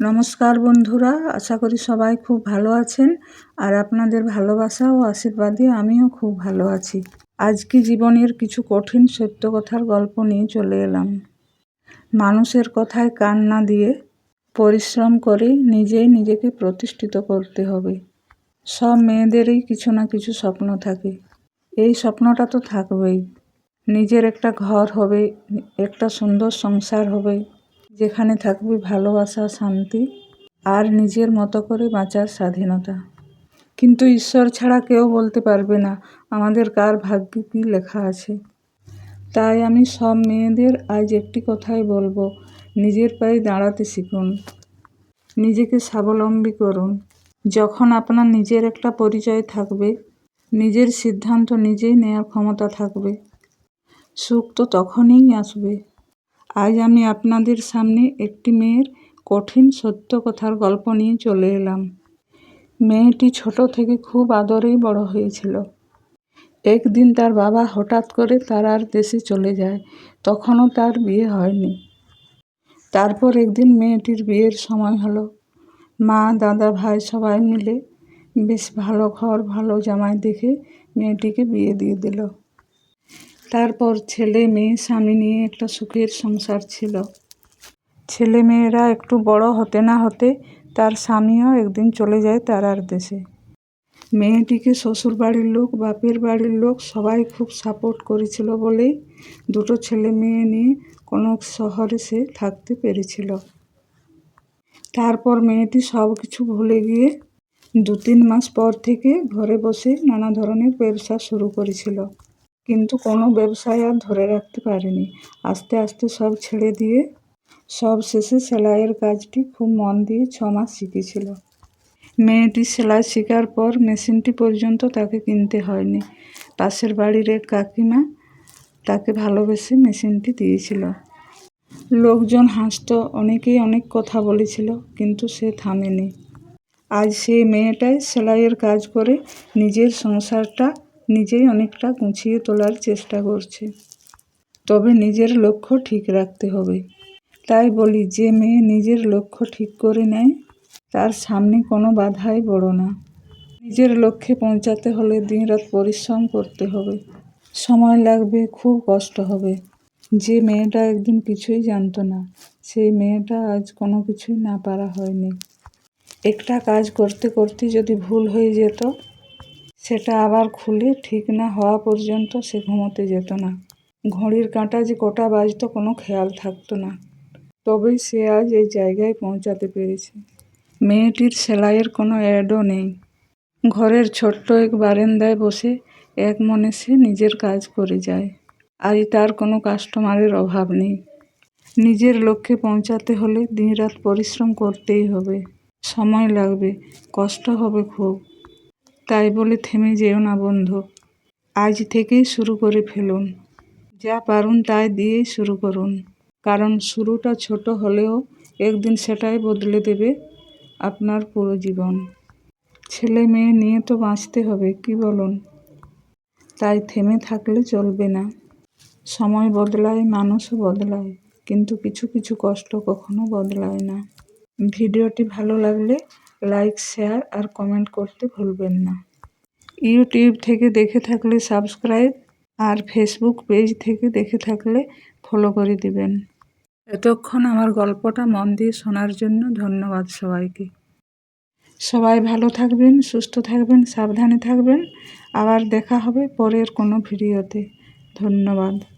নমস্কার বন্ধুরা, আশা করি সবাই খুব ভালো আছেন আর আপনাদের ভালোবাসা ও আশীর্বাদে আমিও খুব ভালো আছি। আজকে জীবনের কিছু কঠিন সত্য কথার গল্প নিয়ে চলে এলাম। মানুষের কথায় কান না দিয়ে পরিশ্রম করে নিজেই নিজেকে প্রতিষ্ঠিত করতে হবে। সব মেয়েদেরই কিছু না কিছু স্বপ্ন থাকে। এই স্বপ্নটা তো থাকবেই। নিজের একটা ঘর হবে, একটা সুন্দর সংসার হবে যেখানে থাকবে ভালোবাসা, শান্তি আর নিজের মতো করে বাঁচার স্বাধীনতা। কিন্তু ঈশ্বর ছাড়া কেউ বলতে পারবে না, আমাদের কার ভাগ্যে কী লেখা আছে। তাই আমি সব মেয়েদের আজ একটি কথাই বলব, নিজের পায়ে দাঁড়াতে শিখুন, নিজেকে স্বাবলম্বী করুন। যখন আপনার নিজের একটা পরিচয় থাকবে, নিজের সিদ্ধান্ত নিজেই নেওয়ার ক্ষমতা থাকবে, সুখ তো তখনই আসবে। আজ আমি আপনাদের সামনে একটি মেয়ের কঠিন সত্য কথার গল্প নিয়ে চলে এলাম। মেয়েটি ছোট থেকে খুব আদরেই বড় হয়েছিল। একদিন তার বাবা হঠাৎ করে তার আর দেশে চলে যায়, তখনও তার বিয়ে হয়নি। তারপর একদিন মেয়েটির বিয়ের সময় হলো। মা, দাদা, ভাই সবাই মিলে বেশ ভালো ঘর, ভালো জামাই দেখে মেয়েটিকে বিয়ে দিয়ে দিল। তারপর ছেলে মেয়ে, স্বামী নিয়ে একটা সুখের সংসার ছিল। ছেলে মেয়েরা একটু বড় হতে না হতে তার স্বামীও একদিন চলে যায় তারার দেশে। মেয়েটিকে শ্বশুর বাড়ির লোক, বাপের বাড়ির লোক সবাই খুব সাপোর্ট করেছিল বলেই দুটো ছেলে মেয়ে নিয়ে কোনো শহরে সে থাকতে পেরেছিল। তারপর মেয়েটি সব কিছু ভুলে গিয়ে দু তিন মাস পর থেকে ঘরে বসে নানা ধরনের ব্যবসা শুরু করেছিল। কিন্তু কোনো ব্যবসায় আর ধরে রাখতে পারেনি। আস্তে আস্তে সব ছেড়ে দিয়ে সব শেষে সেলাইয়ের কাজটি খুব মন দিয়ে ছ মাস শিখেছিল। মেয়েটি সেলাই শেখার পর মেশিনটি পর্যন্ত তাকে কিনতে হয়নি। পাশের বাড়ির এক কাকিমা তাকে ভালোবেসে মেশিনটি দিয়েছিল। লোকজন হাসত, অনেকেই অনেক কথা বলেছিল, কিন্তু সে থামেনি। আজ সেই মেয়েটাই সেলাইয়ের কাজ করে নিজের সংসারটা নিজেই অনেকটা গুছিয়ে তোলার চেষ্টা করছে। তবে নিজের লক্ষ্য ঠিক রাখতে হবে। তাই বলি, যে মেয়ে নিজের লক্ষ্য ঠিক করে নেয়, তার সামনে কোনো বাধাই বড় না। নিজের লক্ষ্যে পৌঁছাতে হলে দিনরাত পরিশ্রম করতে হবে। সময় লাগবে, খুব কষ্ট হবে। যে মেয়েটা একদিন কিছুই জানতো না, সেই মেয়েটা আজ কোনো কিছুই না পারা হয়নি। একটা কাজ করতে করতে যদি ভুল হয়ে যেত সেটা আবার খুলে, ঠিক না হওয়া পর্যন্ত সে ঘুমোতে যেত না। ঘড়ির কাঁটা যে কটা বাজতো কোনো খেয়াল থাকতো না। তবেই সে আজ এই জায়গায় পৌঁছাতে পেরেছে। মেয়েটির সেলাইয়ের কোনো অ্যাডও নেই। ঘরের ছোট্ট এক বারেন্দায় বসে এক মনে সে নিজের কাজ করে যায়। আজ তার কোনো কাস্টমারের অভাব নেই। নিজের লক্ষ্যে পৌঁছাতে হলে দিনরাত পরিশ্রম করতেই হবে। সময় লাগবে, কষ্ট হবে খুব। তাই বলে থেমে যেও না বন্ধু। আজ থেকেই শুরু করে ফেলুন। যা পারুন তাই দিয়েই শুরু করুন। কারণ শুরুটা ছোট হলেও একদিন সেটাই বদলে দেবে আপনার পুরো জীবন। ছেলে মেয়ে নিয়ে তো বাঁচতে হবে, কি বলুন? তাই থেমে থাকলে চলবে না। সময় বদলায়, মানুষও বদলায়, কিন্তু কিছু কিছু কষ্ট কখনো বদলায় না। ভিডিওটি ভালো লাগলে লাইক শেয়ার আর কমেন্ট করতে ভুলবেন না। ইউটিউব থেকে দেখে থাকলে সাবস্ক্রাইব আর ফেসবুক পেজ থেকে দেখে থাকলে ফলো করে দিবেন। এতক্ষণ আমার গল্পটা মন দিয়ে শোনার জন্য ধন্যবাদ সবাইকে। সবাই ভালো থাকবেন, সুস্থ থাকবেন, সাবধানে থাকবেন। আবার দেখা হবে পরের কোনো ভিডিওতে। ধন্যবাদ।